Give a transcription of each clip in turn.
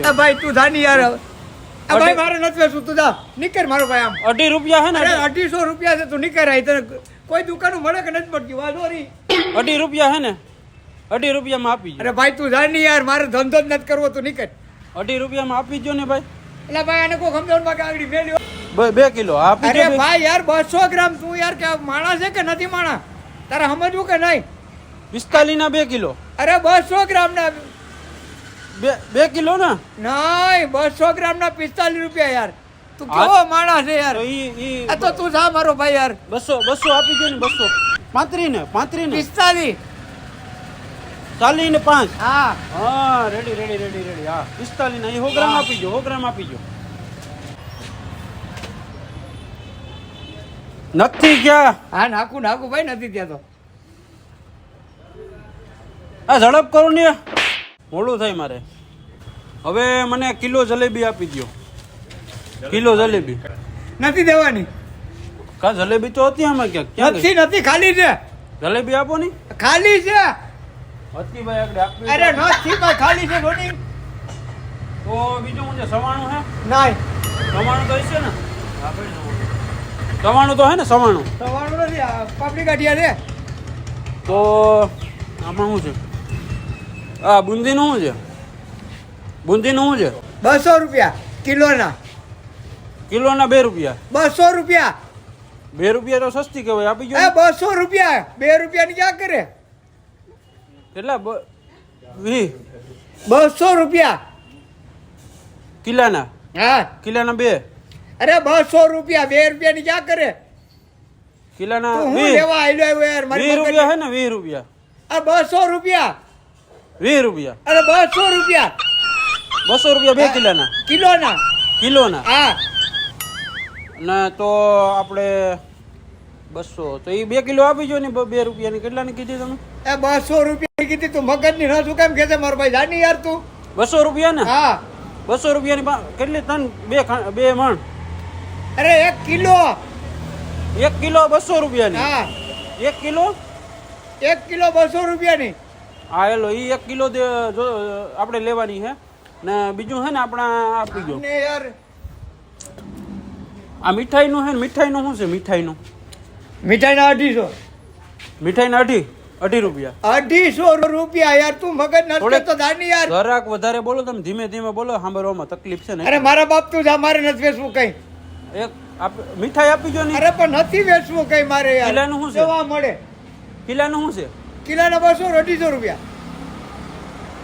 ભાઈ તું ધાની યાર ભાઈ મારે નથી બેસવું. તું જા. નીકળ મારો ભાઈ આમ. અઢી રૂપિયા હે ને અરે અઢીસો રૂપિયા છે તું નીકળ આય. તને કોઈ દુકાન મળે કે નથી મળતી? વાંધો નહીં. અઢી રૂપિયા હે ને? અઢી રૂપિયામાં આપી અરે ભાઈ તું જાની યાર. મારે ધંધો જ નથી કરવો તું નીકળ. અઢી રૂપિયામાં આપી જો ને ભાઈ. એટલે ભાઈ આને કોઈ સમજાવવા માં આગળ મેલ્યો. બે- બે કિલો. આપી અરે. ભાઈ યાર બસો ગ્રામ તું યાર કે માણસ છે કે નથી માણસ? તારે સમજવું કે નહીં? પિસ્તાલીસ ના બે કિલો. અરે બસો ગ્રામ ના બે બે કિલો ને? નહીં બસો ગ્રામ ના પિસ્તાલીસ રૂપિયા યાર. તું કેવો માણસ છે યાર? આ તો તું જા મારો ભાઈ યાર. બસો બસો આપી દે ને બસો. પાંત્રી ને પાંત્રી ને. પિસ્તાલીસ. ચાલી ને પાંચ. હા. હા રેડી રેડી રેડી રેડી હા પિસ્તાલીસ ના સો ગ્રામ આપી જો સો ગ્રામ આપી જો નથી ક્યાં હા નાખું નાખું ભાઈ નથી ત્યાં તો. આ ઝડપ કરો ને. મોડું થાય મારે. હવે મને કિલો જલેબી આપી દો કિલો જલેબી. નથી દેવાની. કા જલેબી તો હતી આમાં ક્યાંક? નથી નથી ખાલી છે. જલેબી આપો ની. ખાલી છે. હતી ભાઈ આગળ આપવી અરે નથી ભાઈ ખાલી છે રોટી તો બીજું હું છે સવાણું હે? નહીં સવાણું તો હશે ને? સવાણું. સવાણું તો હે ને સવાણું? સવારનું નથી આ પાપડી ગાંઠિયા રે તો આમાં શું છે? આ બુંદીનું શું છે? બુંદીનું શું છે? બસો રૂપિયા કિલોના. કિલોના બે રૂપિયા. બસો રૂપિયા. બે રૂપિયા તો સસ્તી કહેવાય આપી એ જો બસો રૂપિયા બે રૂપિયાની ક્યાં કરે? કેટલા બ- વીસ બસો રૂપિયા. કિલાના? હા. કિલાના બે? અરે બસો રૂપિયા બે રૂપિયાની ક્યાં કરે? કિલાના તું હું વીસ લેવા આયલો આવ્યો યાર મારી વીસ મગજ- રૂપિયા હે ને વીસ રૂપિયા. આ બસો રૂપિયા. વીસ રૂપિયા. અરે બસો રૂપિયા. બસો રૂપિયા બે કિલોના. કિલોના? કિલોના. હા. ને તો આપણે બસો. તો એ બે કિલો આપી જો ને બ- રૂપિયાની. કેટલાની કીધી તમે? એ બસો રૂપિયા કીધી તું. મગજની ન શું કેમ કે છે મારો ભાઈ જાની યાર તું. બસો રૂપિયા ને હા. બસો રૂપિયાની કેટલી? તન બે બે મણ. અરે એક કિલો. એક કિલો બસો રૂપિયાની. હા. એક કિલો? એક કિલો બસો રૂપિયાની. હા હેલો એ એક કિલો જો આપણે લેવાની છે ને બીજું છે ને આપણા આપી દો. આ મીઠાઈનું છે ને મીઠાઈનું શું છે મીઠાઈનું? મીઠાઈના અઢીસો. મીઠાઈના અઢી અઢી રૂપિયા. અઢીસો રૂપિયા યાર તું મગજ થોડેક- તો દાની યાર. જરાક વધારે બોલો તમે ધીમે ધીમે બોલો સાંભળવામાં તકલીફ છે ને. અરે મારા બાપ તું જા મારે નથી વેચવું કઈ. એક આપ મીઠાઈ આપી જો ને. અરે પણ નથી વેચવું કઈ મારે યાર. કિલાનું શું છે? જોવા મળે. કિલાનું શું છે? કિલાના બસો અઢીસો રૂપિયા.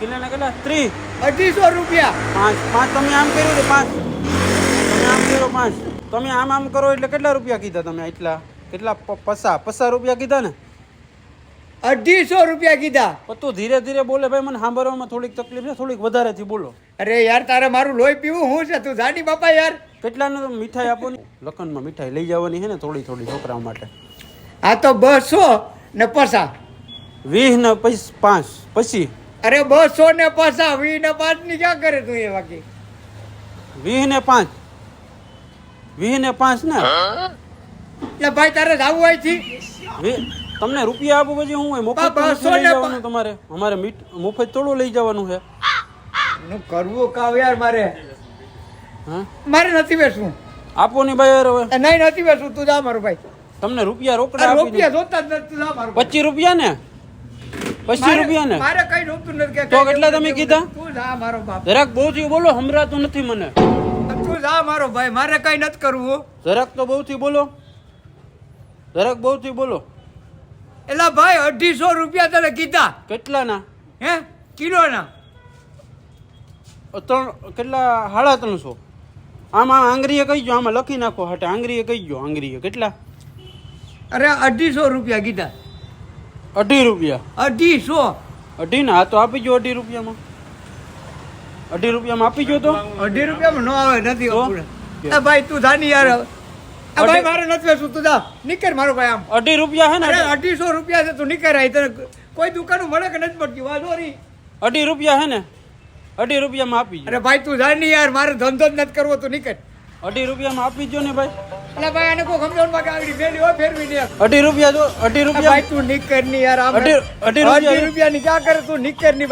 કિલાના કેટલા? ત્રીસ. અઢીસો રૂપિયા. પાંચ. પાંચ તમે આમ કર્યું ને પાંચ. તમે આમ કર્યો પાંચ. તમે આમ આમ કરો એટલે કેટલા રૂપિયા કીધા તમે એટલા કેટલા પસા પસા રૂપિયા કીધા ને? અઢીસો રૂપિયા કીધા. પણ તું ધીરે ધીરે બોલે ભાઈ મને સાંભળવામાં થોડીક તકલીફ છે થોડીક વધારેથી બોલો. અરે યાર તારે મારું લોહી પીવું? શું છે? તું જાડી બાપા યાર. કેટલાનું મીઠાઈ આપો ને લખનમાં મીઠાઈ લઈ જવાની છે ને થોડી થોડી છોકરાઓ માટે. આ તો બસો ને પસા. વીસ ને પાંચ. પછી? અરે બસો ને પાછા વી ને પાંચની ક્યાં કરે તું એ બાકી વીસ ને પાંચ. વી ને પાંચ ને? એટલે ભાઈ તારે જવું હોય છે. તમને રૂપિયા આપો પછી હું મફત લઈ જવાનું તમારે? અમારે મીઠ મફત થોડું લઈ જવાનું છે. નું કરવું કાવ યાર મારે. હા? મારે નથી બેસવું. આપો ની ભાઈ હવે. નહીં નથી બેસવું. તું જા મારો ભાઈ. તમને રૂપિયા રોકડા રૂપિયા જોતા જ નથી તું જા મારો પચીસ રૂપિયા ને? પચીસ રૂપિયા ને મારે કઈ રૂપિયું નથી તો કેટલા તમે કીધા? તું જા મારો બાપ. જરાક બહુથી બોલો હમરાતું નથી મને. તું જા મારો ભાઈ મારે કઈ નથી કરવું જરાક તો બહુથી બોલો. જરાક બહુથી બોલો. એલા ભાઈ અઢીસો રૂપિયા તને કીધા. કેટલાના? હે? કિલોના? ત્રણ કેટલા? સાડા ત્રણસો. આમાં આંગળીએ કહી જો આમાં લખી નાખો હટે. આંગળીએ કહી જો આંગળીએ. કેટલા? અરે અઢીસો રૂપિયા કીધા. અઢી રૂપિયા. અઢીસો અઢી ને? હા તો આપી જો અઢી રૂપિયામાં. અઢી રૂપિયામાં આપી જો તો. અઢી રૂપિયામાં નો આવે નથી. એ ભાઈ તું ધાની યાર. ભાઈ મારે નથી બેસવું. તું જા. નીકળ મારો ભાઈ આમ. અઢી રૂપિયા હે ને? અરે અઢીસો રૂપિયા છે તું નીકળ આય. તને કોઈ દુકાન મળે કે નથી પડતી વાંધો નહીં. અઢી રૂપિયા હે ને? અઢી રૂપિયામાં આપી અરે ભાઈ તું જાની યાર. મારે ધંધો જ નથી કરવો તું નીકળ. અઢી રૂપિયામાં આપી જો ને ભાઈ. એટલે ભાઈ આને કોઈ માં કે આવી ફેરવી હોય ફેરવી દે. અઢી રૂપિયા જો અઢી રૂપિયા ભાઈ તું નીકળની યાર અઢી- રૂપિયા- ની ક્યાં કરે તું નીકળની